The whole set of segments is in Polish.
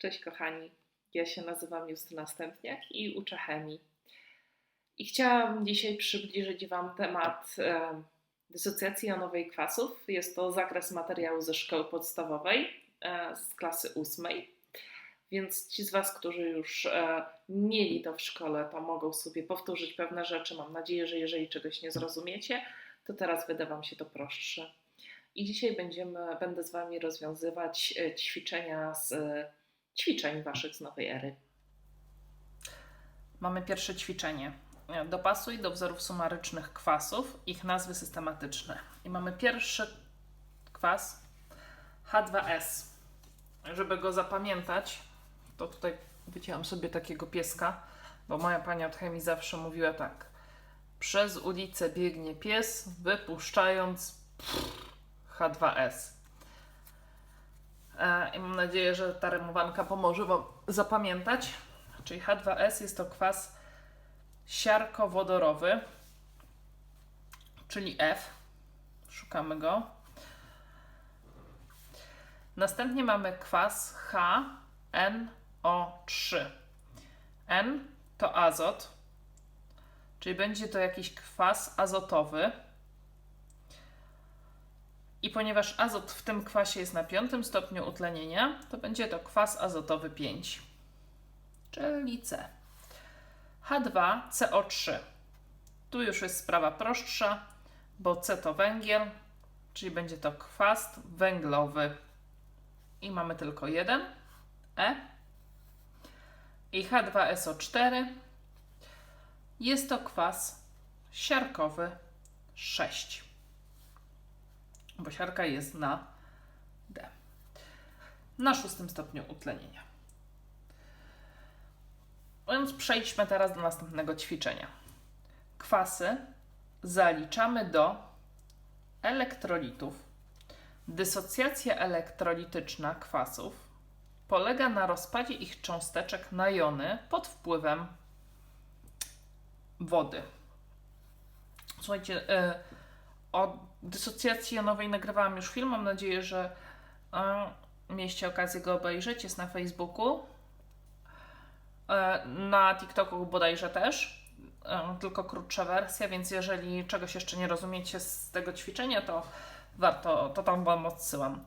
Cześć kochani, ja się nazywam Justyna Stępniak i uczę chemii. I chciałam dzisiaj przybliżyć Wam temat e, dysocjacji jonowej kwasów. Jest to zakres materiału ze szkoły podstawowej e, z klasy ósmej. Więc ci z Was, którzy już e, mieli to w szkole, to mogą sobie powtórzyć pewne rzeczy. Mam nadzieję, że jeżeli czegoś nie zrozumiecie, to teraz wyda Wam się to prostsze. I dzisiaj będziemy, będę z Wami rozwiązywać e, ćwiczenia z ćwiczeń Waszych z nowej ery. Mamy pierwsze ćwiczenie. Dopasuj do wzorów sumarycznych kwasów ich nazwy systematyczne. I mamy pierwszy kwas H2S. Żeby go zapamiętać, to tutaj wycięłam sobie takiego pieska, bo moja pani od chemii zawsze mówiła tak. Przez ulicę biegnie pies, wypuszczając H2S. E, I mam nadzieję, że ta rymowanka pomoże Wam zapamiętać. Czyli H2S jest to kwas siarkowodorowy, czyli F. Szukamy go. Następnie mamy kwas HNO3. N to azot, czyli będzie to jakiś kwas azotowy. I ponieważ azot w tym kwasie jest na piątym stopniu utlenienia, to będzie to kwas azotowy 5, czyli C. H2CO3. Tu już jest sprawa prostsza, bo C to węgiel, czyli będzie to kwas węglowy. I mamy tylko jeden E. I H2SO4 jest to kwas siarkowy 6 bo siarka jest na D. Na szóstym stopniu utlenienia. Więc przejdźmy teraz do następnego ćwiczenia. Kwasy zaliczamy do elektrolitów. Dysocjacja elektrolityczna kwasów polega na rozpadzie ich cząsteczek na jony pod wpływem wody. Słuchajcie, yy, o dysocjacji jonowej nagrywałam już film. Mam nadzieję, że e, mieliście okazję go obejrzeć. Jest na Facebooku. E, na TikToku bodajże też. E, tylko krótsza wersja, więc jeżeli czegoś jeszcze nie rozumiecie z tego ćwiczenia, to warto, to tam Wam odsyłam.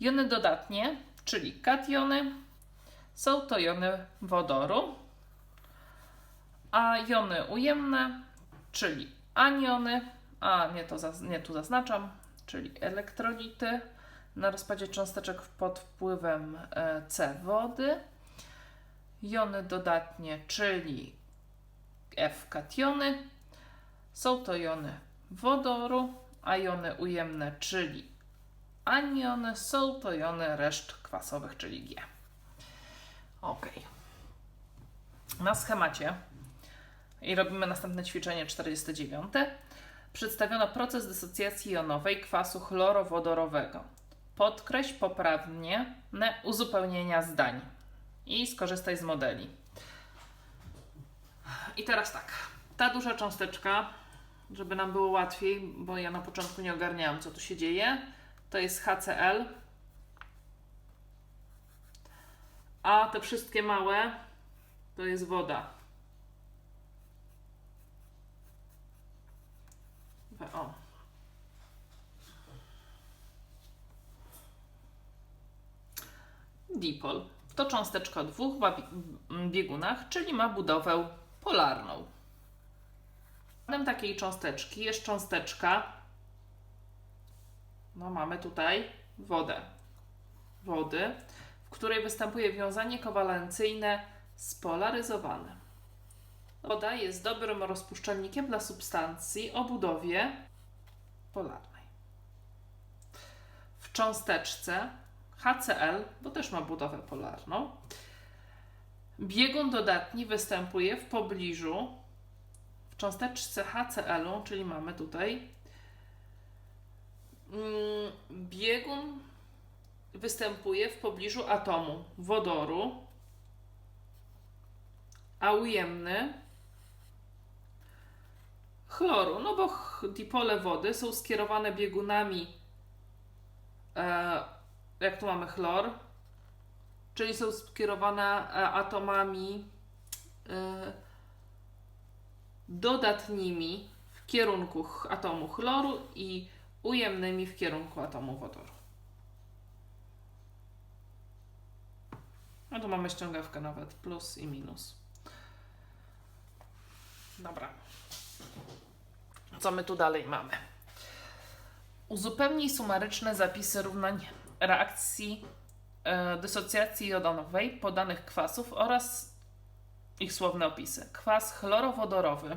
Jony dodatnie, czyli kationy, są to jony wodoru, a jony ujemne, czyli aniony, a nie, to nie tu zaznaczam, czyli elektrolity na rozpadzie cząsteczek pod wpływem e, C wody, jony dodatnie, czyli F kationy, są to jony wodoru, a jony ujemne, czyli aniony, są to jony reszt kwasowych, czyli G. Ok. Na schemacie i robimy następne ćwiczenie 49 przedstawiono proces dysocjacji jonowej kwasu chlorowodorowego. Podkreśl poprawnie uzupełnienia zdań i skorzystaj z modeli. I teraz tak, ta duża cząsteczka, żeby nam było łatwiej, bo ja na początku nie ogarniałam, co tu się dzieje, to jest HCl, a te wszystkie małe to jest woda. O. Dipol to cząsteczka o dwóch biegunach, czyli ma budowę polarną. Przykładem takiej cząsteczki jest cząsteczka, no mamy tutaj wodę, wody, w której występuje wiązanie kowalencyjne spolaryzowane. Woda jest dobrym rozpuszczalnikiem dla substancji o budowie polarnej. W cząsteczce HCl, bo też ma budowę polarną, biegun dodatni występuje w pobliżu w cząsteczce HCl, czyli mamy tutaj mm, biegun występuje w pobliżu atomu wodoru, a ujemny chloru, no bo dipole wody są skierowane biegunami, e, jak tu mamy chlor, czyli są skierowane e, atomami e, dodatnimi w kierunku atomu chloru i ujemnymi w kierunku atomu wodoru. No to mamy ściągawkę nawet plus i minus. Dobra. Co my tu dalej mamy? Uzupełnij sumaryczne zapisy równań reakcji e, dysocjacji jodonowej podanych kwasów oraz ich słowne opisy. Kwas chlorowodorowy,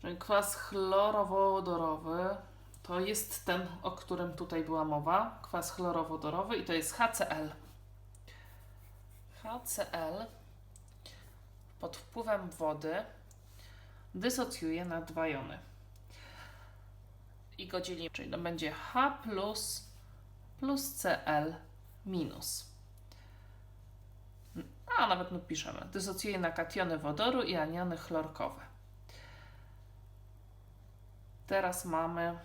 czyli kwas chlorowodorowy to jest ten, o którym tutaj była mowa. Kwas chlorowodorowy i to jest HCl. HCl pod wpływem wody dysocjuje na dwa jony. I go dzielimy, czyli to będzie H plus plus Cl minus. A nawet my piszemy. Dysocjuje na kationy wodoru i aniony chlorkowe. Teraz mamy.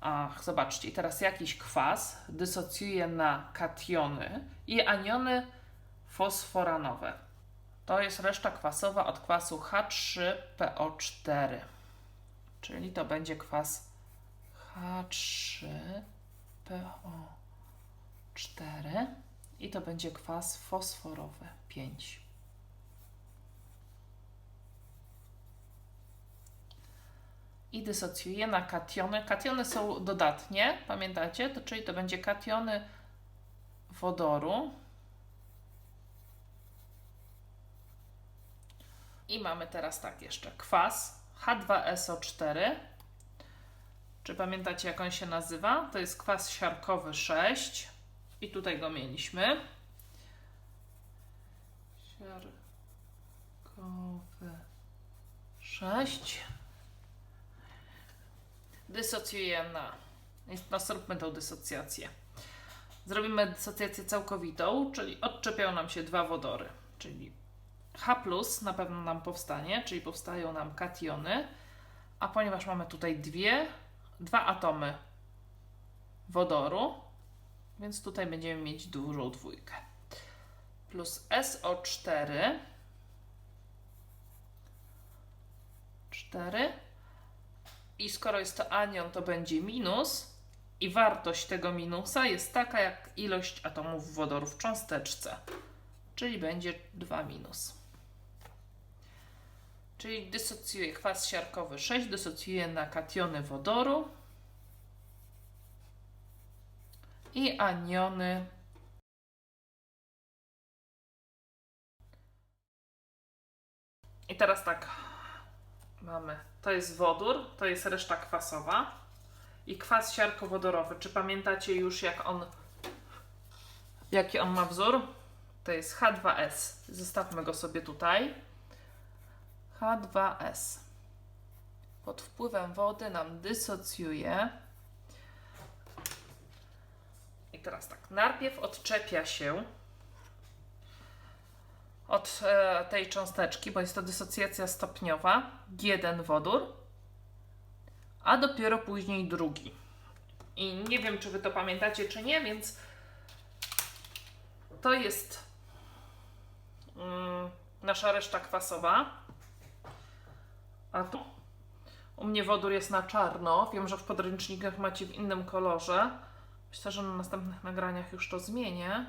Ach, zobaczcie, teraz jakiś kwas dysocjuje na kationy i aniony fosforanowe. To jest reszta kwasowa od kwasu H3PO4. Czyli to będzie kwas H3PO4 i to będzie kwas fosforowy 5. I dysocjuje na kationy. Kationy są dodatnie, pamiętacie? To, czyli to będzie kationy wodoru. I mamy teraz tak jeszcze kwas H2SO4. Czy pamiętacie, jak on się nazywa? To jest kwas siarkowy 6. I tutaj go mieliśmy. Siarkowy 6. Dysocjuje na. No, zróbmy tą dysocjację. Zrobimy dysocjację całkowitą, czyli odczepią nam się dwa wodory, czyli H na pewno nam powstanie, czyli powstają nam kationy, a ponieważ mamy tutaj dwie, dwa atomy wodoru, więc tutaj będziemy mieć dużą dwójkę. Plus SO4 4 i skoro jest to anion, to będzie minus. I wartość tego minusa jest taka jak ilość atomów wodoru w cząsteczce, czyli będzie 2 minus. Czyli dysocjuje kwas siarkowy 6, dysocjuje na kationy wodoru i aniony I teraz tak, mamy, to jest wodór, to jest reszta kwasowa i kwas siarkowodorowy. Czy pamiętacie już jak on, jaki on ma wzór? To jest H2S. Zostawmy go sobie tutaj. H2S. Pod wpływem wody nam dysocjuje. I teraz tak, najpierw odczepia się od e, tej cząsteczki, bo jest to dysocjacja stopniowa, jeden wodór, a dopiero później drugi. I nie wiem, czy Wy to pamiętacie, czy nie, więc to jest mm, nasza reszta kwasowa. A tu u mnie wodór jest na czarno. Wiem, że w podręcznikach macie w innym kolorze. Myślę, że na następnych nagraniach już to zmienię.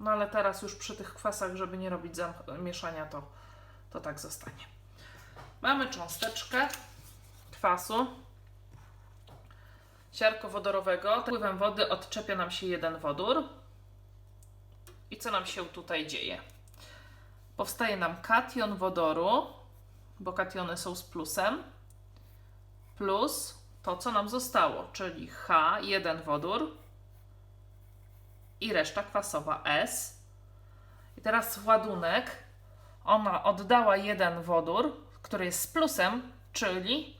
No ale teraz już przy tych kwasach, żeby nie robić mieszania, to, to tak zostanie. Mamy cząsteczkę kwasu siarkowodorowego. Wpływem wody odczepia nam się jeden wodór. I co nam się tutaj dzieje? Powstaje nam kation wodoru, bo kationy są z plusem, plus to, co nam zostało, czyli H, jeden wodór, i reszta kwasowa S. I teraz ładunek. Ona oddała jeden wodór, który jest z plusem, czyli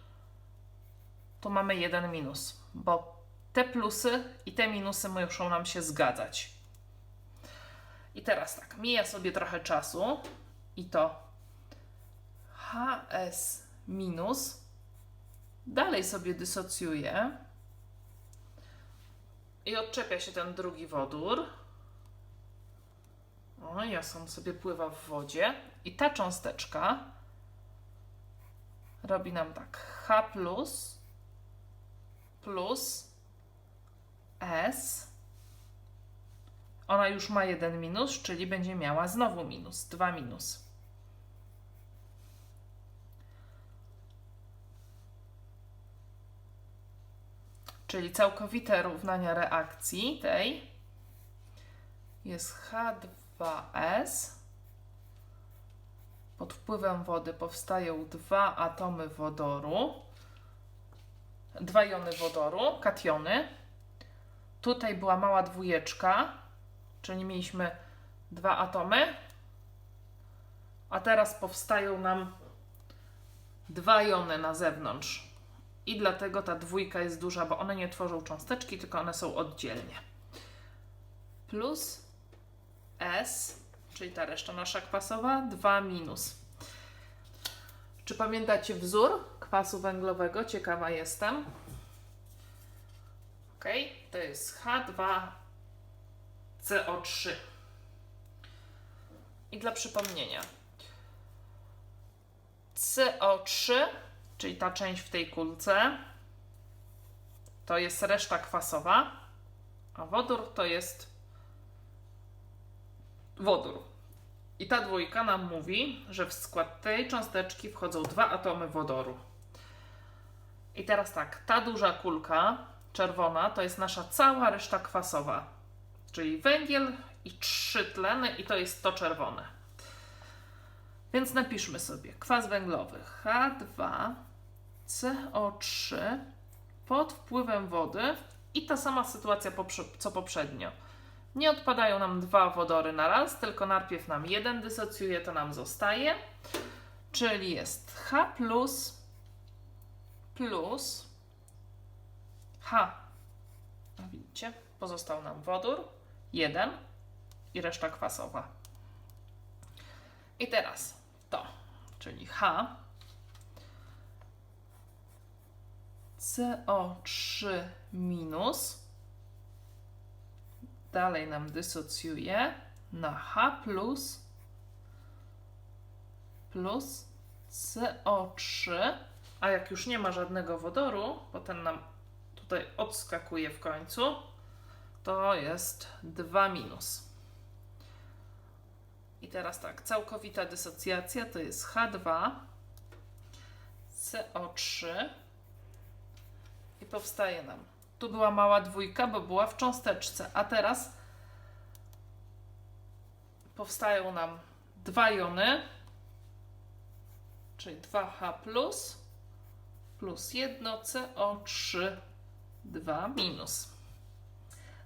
tu mamy jeden minus, bo te plusy i te minusy muszą nam się zgadzać. I teraz tak, mija sobie trochę czasu i to HS minus dalej sobie dysocjuje I odczepia się ten drugi wodór. O, i on sobie pływa w wodzie. I ta cząsteczka robi nam tak. H plus plus S. Ona już ma jeden minus, czyli będzie miała znowu minus, dwa minus. Czyli całkowite równania reakcji tej jest H2S. Pod wpływem wody powstają dwa atomy wodoru, dwa jony wodoru, kationy. Tutaj była mała dwójeczka, czyli mieliśmy dwa atomy, a teraz powstają nam dwa jony na zewnątrz. I dlatego ta dwójka jest duża, bo one nie tworzą cząsteczki, tylko one są oddzielnie. Plus S, czyli ta reszta nasza kwasowa, 2 minus. Czy pamiętacie wzór kwasu węglowego? Ciekawa jestem. Ok, to jest H2CO3. I dla przypomnienia, CO3, czyli ta część w tej kulce, to jest reszta kwasowa, a wodór to jest wodór. I ta dwójka nam mówi, że w skład tej cząsteczki wchodzą dwa atomy wodoru. I teraz tak, ta duża kulka czerwona to jest nasza cała reszta kwasowa, czyli węgiel i trzy tleny, i to jest to czerwone. Więc napiszmy sobie kwas węglowy H2CO3 pod wpływem wody i ta sama sytuacja co poprzednio. Nie odpadają nam dwa wodory na raz, tylko najpierw nam jeden dysocjuje, to nam zostaje. Czyli jest H plus plus H. Widzicie? Pozostał nam wodór, jeden i reszta kwasowa. I teraz czyli H. CO3 minus. Dalej nam dysocjuje na H plus plus CO3, a jak już nie ma żadnego wodoru, bo ten nam tutaj odskakuje w końcu, to jest 2 minus. I teraz tak, całkowita dysocjacja to jest H2 CO3 i powstaje nam tu była mała dwójka, bo była w cząsteczce, a teraz powstają nam dwa jony, czyli 2H plus plus 1 CO3 2 minus.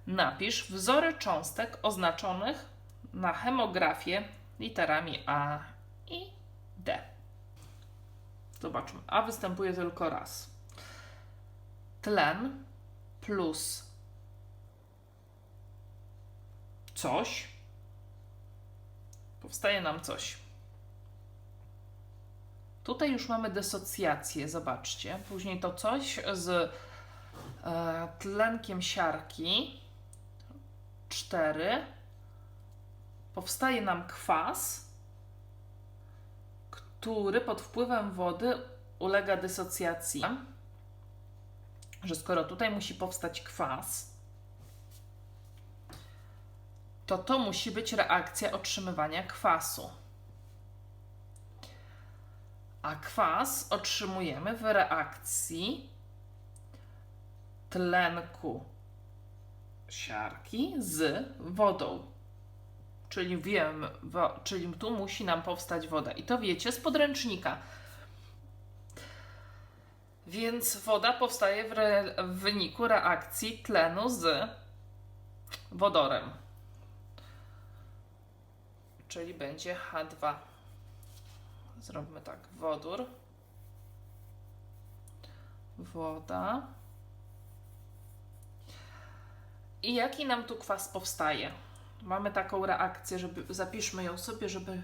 Napisz wzory cząstek oznaczonych na hemografię literami A i D. Zobaczmy. A występuje tylko raz. Tlen plus coś, powstaje nam coś. Tutaj już mamy dysocjację, zobaczcie. Później to coś z e, tlenkiem siarki 4 powstaje nam kwas, który pod wpływem wody ulega dysocjacji że skoro tutaj musi powstać kwas, to to musi być reakcja otrzymywania kwasu. A kwas otrzymujemy w reakcji tlenku siarki z wodą. Czyli wiem, wo, czyli tu musi nam powstać woda. I to wiecie z podręcznika. Więc woda powstaje w, re, w wyniku reakcji tlenu z wodorem. Czyli będzie H2. Zrobimy tak, wodór, woda. I jaki nam tu kwas powstaje? Mamy taką reakcję, żeby zapiszmy ją sobie, żeby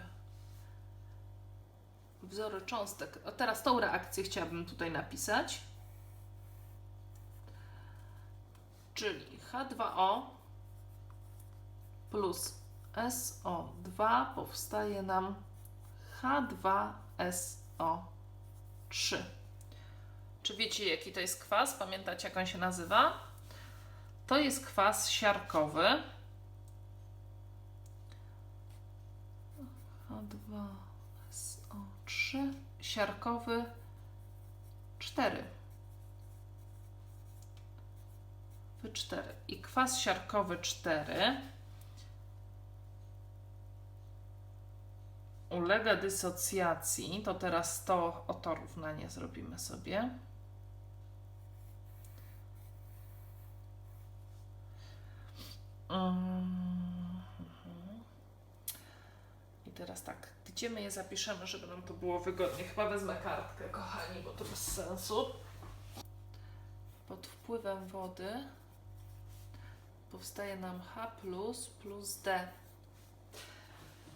wzory cząstek. A teraz tą reakcję chciałabym tutaj napisać. Czyli H2O plus SO2 powstaje nam H2SO3. Czy wiecie, jaki to jest kwas? Pamiętacie, jak on się nazywa? To jest kwas siarkowy. H2SO3 siarkowy 4. W4. I kwas siarkowy 4 ulega dysocjacji. To teraz to oto równanie zrobimy sobie. Mhm. I teraz tak, gdzie my je zapiszemy, żeby nam to było wygodnie? Chyba wezmę kartkę, kochani, bo to bez sensu. Pod wpływem wody powstaje nam H plus plus D.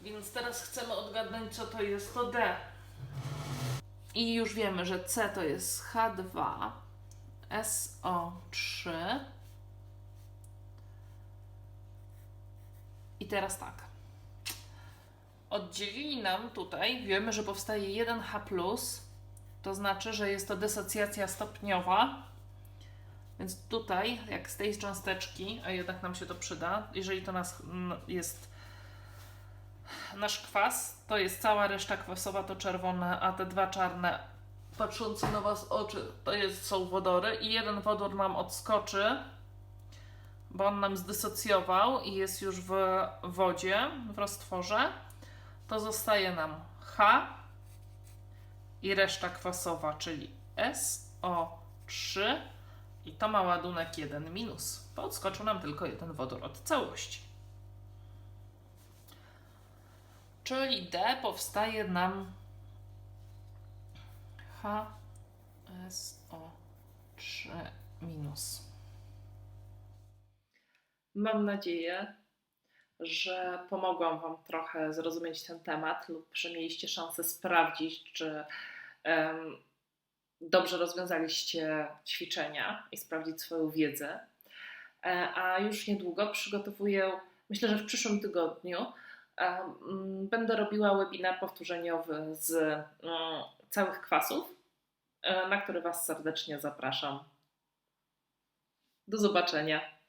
Więc teraz chcemy odgadnąć, co to jest to D. I już wiemy, że C to jest H2, SO3. I teraz tak. Oddzielili nam tutaj, wiemy, że powstaje 1H, to znaczy, że jest to dysocjacja stopniowa. Więc tutaj, jak z tej cząsteczki, a jednak nam się to przyda, jeżeli to nas jest nasz kwas, to jest cała reszta kwasowa, to czerwone, a te dwa czarne, patrzące na Was oczy, to jest, są wodory i jeden wodór nam odskoczy, bo on nam zdysocjował i jest już w wodzie, w roztworze, to zostaje nam H i reszta kwasowa, czyli SO3 i to ma ładunek 1 minus, bo odskoczył nam tylko jeden wodór od całości. Czyli D powstaje nam HSO3 minus. Mam nadzieję, że pomogłam Wam trochę zrozumieć ten temat, lub że mieliście szansę sprawdzić, czy em, dobrze rozwiązaliście ćwiczenia i sprawdzić swoją wiedzę. E, A już niedługo przygotowuję, myślę, że w przyszłym tygodniu, em, będę robiła webinar powtórzeniowy z mm, całych kwasów, e, na który Was serdecznie zapraszam. Do zobaczenia.